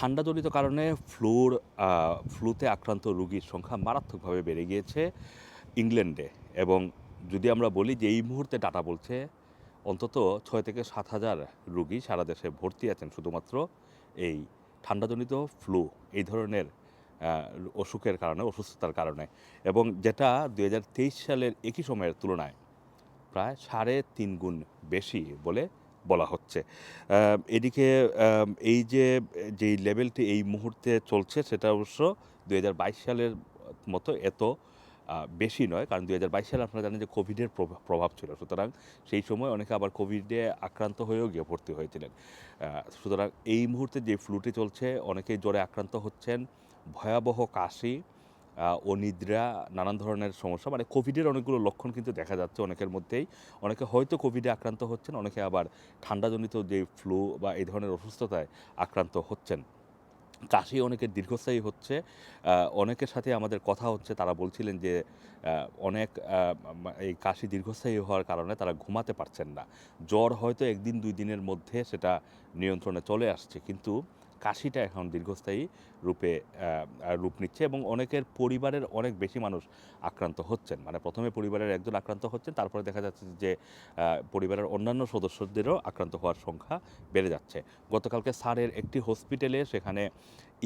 ঠান্ডাজনিত কারণে ফ্লুর ফ্লুতে আক্রান্ত রোগীর সংখ্যা মারাত্মকভাবে বেড়ে গিয়েছে ইংল্যান্ডে। এবং যদি আমরা বলি যে এই মুহূর্তে ডাটা বলছে, অন্তত ছয় থেকে সাত হাজার রুগী সারা দেশে ভর্তি আছেন শুধুমাত্র এই ঠান্ডাজনিত ফ্লু, এই ধরনের অসুখের কারণে, অসুস্থতার কারণে। এবং যেটা দু হাজার তেইশ সালের একই সময়ের তুলনায় প্রায় সাড়ে তিন গুণ বেশি বলে বলা হচ্ছে। এদিকে এই যে, যেই লেভেলটি এই মুহূর্তে চলছে সেটা অবশ্য দু হাজার বাইশ সালের মতো এত বেশি নয়। কারণ দু হাজার বাইশ সালে আপনারা জানেন যে কোভিডের প্রভা- প্রভাব ছিল। সুতরাং সেই সময় অনেকে আবার কোভিডে আক্রান্ত হয়েও গিয়ে ভর্তি হয়েছিলেন। সুতরাং এই মুহূর্তে যে ফ্লুটি চলছে, অনেকেই জ্বরে আক্রান্ত হচ্ছেন। ভয়াবহ কাশি অনিদ্রা নানান ধরনের সমস্যা মানে কোভিডের অনেকগুলো লক্ষণ কিন্তু দেখা যাচ্ছে অনেকের মধ্যেই। অনেকে হয়তো কোভিডে আক্রান্ত হচ্ছেন, অনেকে আবার ঠান্ডাজনিত যে ফ্লু বা এই ধরনের অসুস্থতায় আক্রান্ত হচ্ছেন। কাশি অনেকের দীর্ঘস্থায়ী হচ্ছে। অনেকের সাথে আমাদের কথা হচ্ছে, তারা বলছিলেন যে অনেক এই কাশি দীর্ঘস্থায়ী হওয়ার কারণে তারা ঘুমাতে পারছেন না। জ্বর হয়তো একদিন দুই দিনের মধ্যে সেটা নিয়ন্ত্রণে চলে আসছে। কিন্তু কাশিটা এখন দীর্ঘস্থায়ী রূপে রূপ নিচ্ছে এবং অনেকের পরিবারের অনেক বেশি মানুষ আক্রান্ত হচ্ছেন। মানে প্রথমে পরিবারের একজন আক্রান্ত হচ্ছেন, তারপরে দেখা যাচ্ছে যে পরিবারের অন্যান্য সদস্যদেরও আক্রান্ত হওয়ার সংখ্যা বেড়ে যাচ্ছে। গতকালকে সারের একটি হসপিটালে সেখানে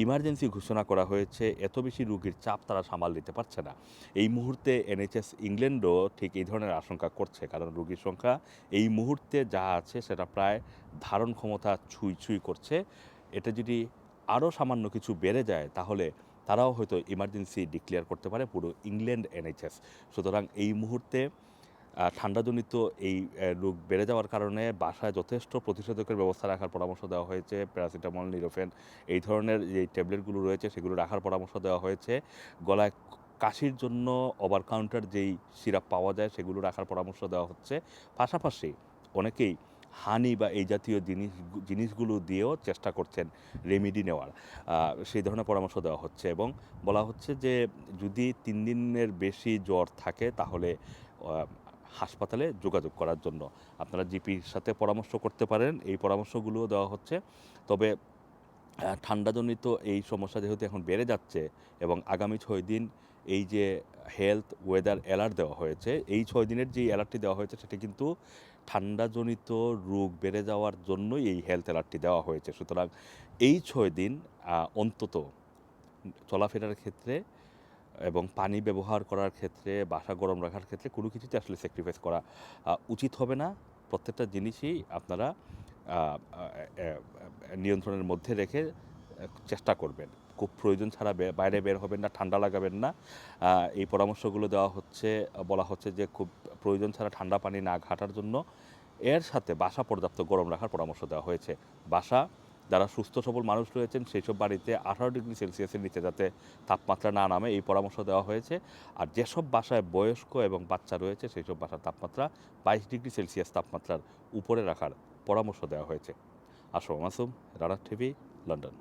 ইমার্জেন্সি ঘোষণা করা হয়েছে, এত বেশি রোগীর চাপ তারা সামাল দিতে পারছে না। এই মুহূর্তে এনএইচএস ইংল্যান্ডও ঠিক এই ধরনের আশঙ্কা করছে, কারণ রোগীর সংখ্যা এই মুহূর্তে যা আছে সেটা প্রায় ধারণ ক্ষমতা ছুঁই ছুঁই করছে। এটা যদি আরও সামান্য কিছু বেড়ে যায়, তাহলে তারাও হয়তো ইমার্জেন্সি ডিক্লেয়ার করতে পারে পুরো ইংল্যান্ড এনএইচএস সুতরাং এই মুহূর্তে ঠান্ডাজনিত এই রোগ বেড়ে যাওয়ার কারণে বাসায় যথেষ্ট প্রতিষেধকের ব্যবস্থা রাখার পরামর্শ দেওয়া হয়েছে, প্যারাসিটামল, নিরোফেন, এই ধরনের যে ট্যাবলেটগুলো রয়েছে সেগুলো রাখার পরামর্শ দেওয়া হয়েছে। গলায় কাশির জন্য ওভার কাউন্টার যেই সিরাপ পাওয়া যায় সেগুলো রাখার পরামর্শ দেওয়া হচ্ছে। পাশাপাশি অনেকেই হানি বা এই জাতীয় জিনিস, জিনিসগুলো দিয়েও চেষ্টা করছেন রেমিডি নেওয়ার। সেই ধরনের পরামর্শ দেওয়া হচ্ছে এবং বলা হচ্ছে যে যদি তিন দিনের বেশি জ্বর থাকে তাহলে হাসপাতালে যোগাযোগ করার জন্য। আপনারা জিপির সাথে পরামর্শ করতে পারেন, এই পরামর্শগুলোও দেওয়া হচ্ছে। তবে ঠান্ডাজনিত এই সমস্যা যেহেতু এখন বেড়ে যাচ্ছে এবং আগামী ছয় দিন এই যে হেলথ ওয়েদার অ্যালার্ট দেওয়া হয়েছে, এই ছয় দিনের যে অ্যালার্টটি দেওয়া হয়েছে সেটি কিন্তু ঠান্ডাজনিত রোগ বেড়ে যাওয়ার জন্যই এই হেলথ অ্যালার্টটি দেওয়া হয়েছে। সুতরাং এই ছয় দিন অন্তত চলাফেরার ক্ষেত্রে এবং পানি ব্যবহার করার ক্ষেত্রে, বাসা গরম রাখার ক্ষেত্রে কোনো কিছুতে আসলে স্যাক্রিফাইস করা উচিত হবে না। প্রত্যেকটা জিনিসই আপনারা নিয়ন্ত্রণের মধ্যে রেখে চেষ্টা করবেন। খুব প্রয়োজন ছাড়া বাইরে বের হবেন না, ঠান্ডা লাগাবেন না। এই পরামর্শগুলো দেওয়া হচ্ছে, বলা হচ্ছে যে খুব প্রয়োজন ছাড়া ঠান্ডা পানি না ঘাটার জন্য। এর সাথে বাসা পর্যাপ্ত গরম রাখার পরামর্শ দেওয়া হয়েছে। বাসা, যারা সুস্থ সবল মানুষ রয়েছেন সেই সব বাড়িতে আঠারো ডিগ্রি সেলসিয়াসের নিচে যাতে তাপমাত্রা না নামে, এই পরামর্শ দেওয়া হয়েছে। আর যেসব বাসায় বয়স্ক এবং বাচ্চা রয়েছে সেই সব বাসার তাপমাত্রা বাইশ ডিগ্রি সেলসিয়াস তাপমাত্রার উপরে রাখার পরামর্শ দেওয়া হয়েছে। আসো মাসুম রাডার টিভি লন্ডন।